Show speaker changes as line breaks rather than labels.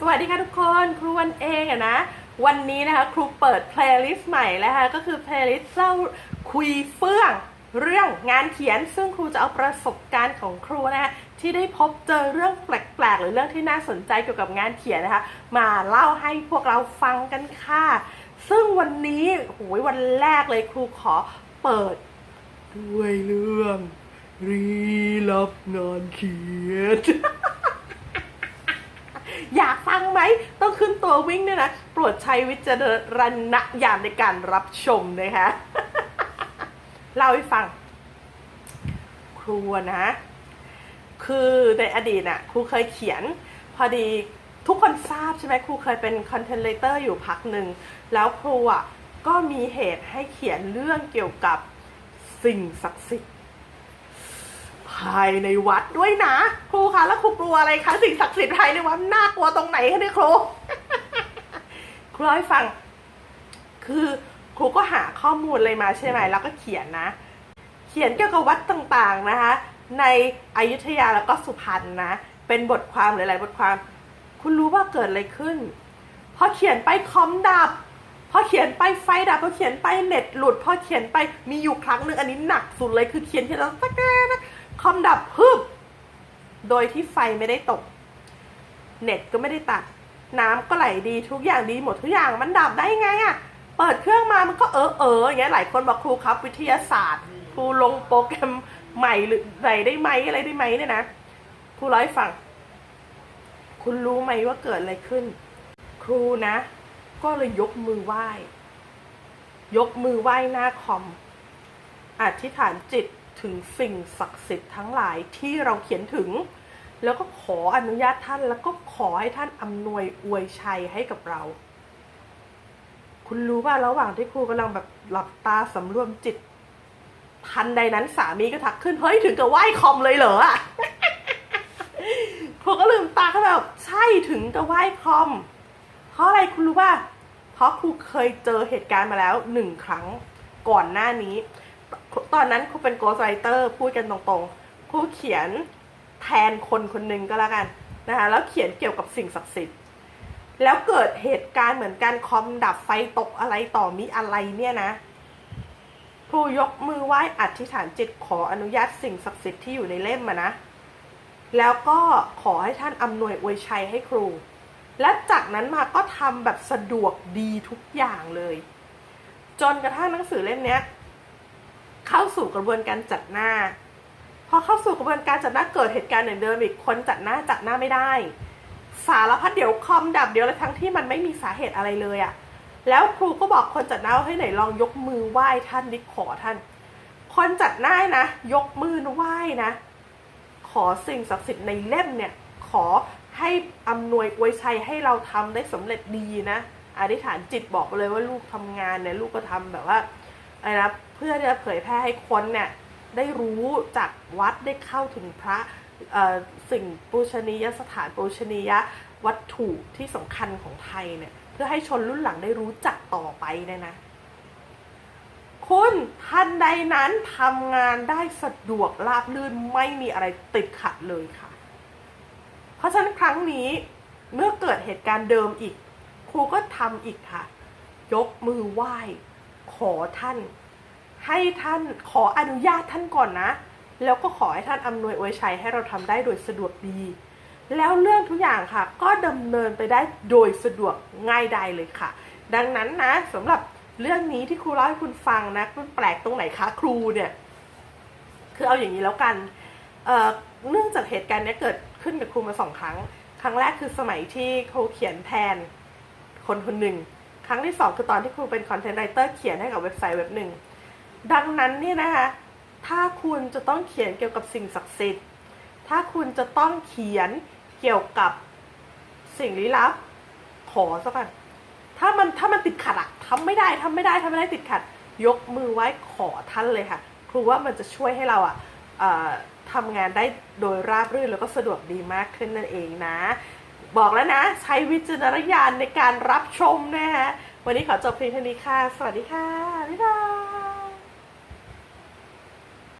สวัสดีค่ะทุกคนครูวันเองอะนะ วันนี้นะคะครูเปิดเพลย์ลิสต์ใหม่แล้วค่ะก็คือเพลย์ลิสต์เล่าคุยเฟื่องเรื่องงานเขียน ซึ่งครูจะเอาประสบการณ์ของครูนะคะที่ได้พบเจอเรื่องแปลกๆ หรือเรื่องที่น่าสนใจเกี่ยวกับงานเขียนนะคะ มาเล่าให้พวกเราฟังกันค่ะ ซึ่งวันนี้โหยวันแรกเลยครูขอเปิดด้วยเรื่องรีลับงานเขียน อยากฟังไหม ต้องขึ้นตัววิ่งเนี่ยนะโปรดใช้วิจารณญาณในการรับชมนะคะเล่าให้ฟัง ครูนะ คือในอดีตน่ะครูเคยเขียน พอดีทุกคนทราบใช่ไหมครูเคยเป็นคอนเทนเตอร์อยู่พักหนึ่ง แล้วครูอะก็มีเหตุให้เขียนเรื่องเกี่ยวกับสิ่งศักดิ์สิทธิ์ ภายในวัดด้วยนะ ครูคะแล้วครูกลัวอะไรคะสิ่งศักดิ์สิทธิ์ภายในวัดน่ากลัวตรงไหนคะเนี่ยครูครูเล่าให้ฟัง คือครูก็หาข้อมูลเลยมาใช่ไหมแล้วก็เขียนนะ เขียนเกี่ยวกับวัดต่างๆนะคะ ในอยุธยาแล้วก็สุพรรณนะ เป็นบทความหลายๆบทความ คุณรู้ว่าเกิดอะไรขึ้นพอเขียนไปคอมดับพอเขียนไปไฟดับพอเขียนไปเน็ตหลุดพอเขียนไปมีอยู่ครั้งหนึ่งอันนี้หนักสุดเลยคือเขียนเขียนแล้วสักแนะ คอมดับพึบโดยที่ไฟไม่ได้ตก เน็ตก็ไม่ได้ตัด น้ำก็ไหลดีทุกอย่างดีหมดทุกอย่างมันดับได้ไงอะ่ะ เปิดเครื่องมามันก็เออเอออย่างเงี้ยหลายคนบอกครูครับ วิทยาศาสตร์ ครูลงโปรแกรมใหม่หรือไหนได้ไหมอะไรได้ไหมเนี่ยนะครูร้อยฟัง คุณรู้ไหมว่าเกิดอะไรขึ้น ครูนะ ก็เลยยกมือไหว้ ยกมือไหว้หน้าคอมอธิษฐานจิต ถึงสิ่งศักดิ์สิทธิ์ทั้งหลายที่เราเขียนถึง แล้วก็ขออนุญาตท่านแล้วก็ขอให้ท่านอำนวยอวยชัยให้กับเรา คุณรู้ว่าระหว่างที่ครูกำลังแบบหลับตาสำรวมจิต ทันใดนั้นสามีก็ทักขึ้น เฮ้ยถึงกับไหว้คอมเลยเหรอครูก็ลืมตาเขาแบบใช่ถึงกับไหว้คอม เพราะอะไรคุณรู้ป่ะเพราะครูเคยเจอเหตุการณ์มาแล้วหนึ่งครั้งก่อนหน้านี้ ตอนนั้นครูเป็นโกสไรเตอร์พูดกันตรงๆครูเขียนแทนคนคนหนึ่งก็แล้วกันนะคะแล้วเขียนเกี่ยวกับสิ่งศักดิ์สิทธิ์แล้วเกิดเหตุการณ์เหมือนกันคอมดับไฟตกอะไรต่อมีอะไรเนี่ยนะครูยกมือไหว้อธิษฐานจิตขออนุญาตสิ่งศักดิ์สิทธิ์ที่อยู่ในเล่มมานะ แล้วก็ขอให้ท่านอำนวยอวยชัยให้ครู และจากนั้นมาก็ทำแบบสะดวกดีทุกอย่างเลย จนกระทั่งหนังสือเล่มนี้ เข้าสู่กระบวนการจัดหน้า พอเข้าสู่กระบวนการจัดหน้าเกิดเหตุการณ์อย่างเดิมอีกคนจัดหน้าจัดหน้าไม่ได้ สารพัดเดี๋ยวคอมดับเดี๋ยวอะไรทั้งที่มันไม่มีสาเหตุอะไรเลยอะแล้วครูก็บอกคนจัดหน้าว่าให้ไหนลองยกมือไหว้ท่านดิขอท่าน คนจัดหน้านะ ยกมือไหว้นะ ขอสิ่งศักดิ์สิทธิ์ในเล่มเนี่ย ขอให้อำนวยอวยชัยให้เราทำได้สำเร็จดีนะอธิษฐานจิตบอกไปเลยว่าลูกทำงานเนี่ยลูกก็ทำแบบว่าอะไรนะ เพื่อจะเผยแพร่ให้คนเนี่ยได้รู้จากวัดได้เข้าถึงพระสิ่งปูชนียสถานปูชนียวัตถุที่สำคัญของไทยเนี่ยเพื่อให้ชนรุ่นหลังได้รู้จักต่อไปเนี่ยนะ คุณทันใดนั้นทำงานได้สะดวกราบรื่นไม่มีอะไรติดขัดเลยค่ะ เพราะฉะนั้นครั้งนี้เมื่อเกิดเหตุการณ์เดิมอีก ครูก็ทำอีกค่ะ ยกมือไหว้ ขอท่าน ให้ท่านขออนุญาตท่านก่อนนะ แล้วก็ขอให้ท่านอำนวยอวยชัยให้เราทำได้โดยสะดวกดี แล้วเรื่องทุกอย่างค่ะ ก็ดำเนินไปได้โดยสะดวกง่ายดายเลยค่ะ ดังนั้นนะสำหรับเรื่องนี้ที่ครูเล่าให้คุณฟังนะมันแปลกตรงไหนคะครูเนี่ยคือเอาอย่างนี้แล้วกันเเนื่องจากเหตุการณ์นี้เกิดขึ้นกับครูมาสองครั้ง ครั้งแรกคือสมัยที่ครูเขียนแทนคนคนหนึ่ง ครั้งที่สองคือตอนที่ครูเป็นคอนเทนต์ไรเตอร์เขียนให้กับเว็บไซต์เว็บหนึ่ง ดังนั้นเนี่ยนะคะถ้าคุณจะต้องเขียนเกี่ยวกับสิ่งศักดิ์สิทธิ์ ถ้าคุณจะต้องเขียนเกี่ยวกับสิ่งลี้ลับ ขอสักกันถ้ามันถ้ามันติดขัดอะทำไม่ได้ทำไม่ได้ทำไม่ได้ติดขัด ยกมือไว้ขอท่านเลยค่ะครูว่ามันจะช่วยให้เราอะเอ่อทำงานได้โดยราบรื่นแล้วก็สะดวกดีมากขึ้นนั่นเองนะ บอกแล้วนะ ใช้วิจารณญาณในการรับชมนะฮะวันนี้ขอจบเพียงเท่านี้ค่ะ สวัสดีค่ะ บ๊ายบาย